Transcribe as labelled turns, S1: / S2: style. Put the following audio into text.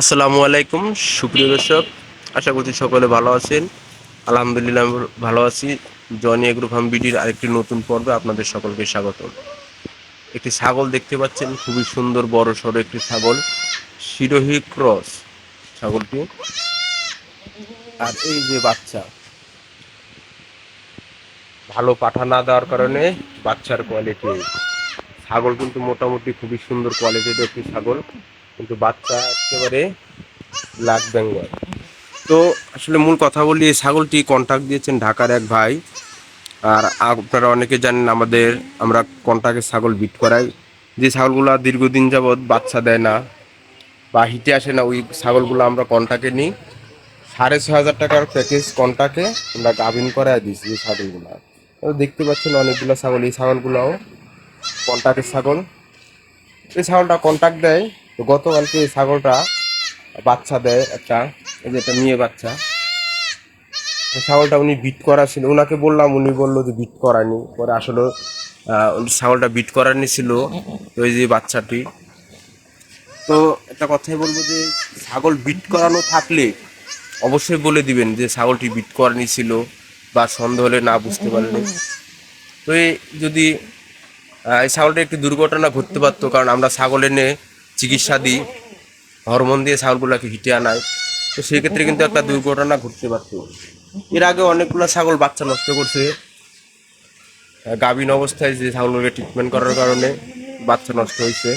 S1: আসসালামু আলাইকুম, সুপ্রিয় দর্শক, আশা করছি সকলে ভালো আছেন। আলহামদুলিল্লাহ আমি ভালো আছি। জনি এগ্রো ফার্ম বিডির আরেকটি নতুন পর্বে আপনাদের সকলকে স্বাগত একটি ছাগল দেখতে পাচ্ছেন, খুবই সুন্দর, বড় সড়ো একটি ছাগল শিরোহী ক্রস ছাগলটি। আর এই যে বাচ্চা, ভালো পাঠা না দেওয়ার কারণে বাচ্চার কোয়ালিটি ছাগল কিন্তু মোটামুটি খুবই সুন্দর কোয়ালিটির একটি ছাগল। কিন্তু বাচ্চা একেবারে ব্ল্যাক বেঙ্গল তো আসলে মূল কথা বলি, এই ছাগলটি কন্ট্যাক্ট দিয়েছেন ঢাকার এক ভাই। আর আপনারা অনেকে জানেন আমাদের, আমরা কন্ট্যাক্টে ছাগল বিট করাই। যে ছাগলগুলো দীর্ঘদিন যাবৎ বাচ্চা দেয় না বা হিটে আসে না, ওই ছাগলগুলো আমরা কন্ট্যাক্টে নিই। সাড়ে ছ হাজার টাকার প্যাকেজ কন্ট্যাক্টে আমরা গাভিন করায় দিয়েছি যে ছাগলগুলো। দেখতে পাচ্ছেন অনেকগুলো ছাগল, এই ছাগলগুলোও কন্ট্যাক্টের ছাগল। এই ছাগলটা কন্ট্যাক্ট দেয় তো গতকালকে এই ছাগলটা বাচ্চা দেয় একটা, এই যে একটা মেয়ে বাচ্চা ছাগলটা উনি বিট করা ছিল ওনাকে বললাম, উনি বলল যে বিট করানি পরে আসলে ছাগলটা বিট করানি ছিল, তো এই যে বাচ্চাটি। তো একটা কথাই বলব যে, ছাগল বিট করানো থাকলে অবশ্যই বলে দিবেন যে ছাগলটি বিট করানি ছিল বা সন্দেহ হলে না বুঝতে পারলে। তো এই যদি এই ছাগলটা একটি দুর্ঘটনা ঘটতে পারতো, কারণ আমরা ছাগল এনে চিকিৎসা দিই হরমোন দিয়ে ছাগলগুলোকে হিটে আনাই তো সেই ক্ষেত্রে কিন্তু একটা দুর্ঘটনা ঘটতে পারত। এর আগে অনেকগুলো ছাগল বাচ্চা নষ্ট করছে। গাভীন অবস্থায় যে ছাগলগুলোকে ট্রিটমেন্ট করার কারণে বাচ্চা নষ্ট হয়েছে।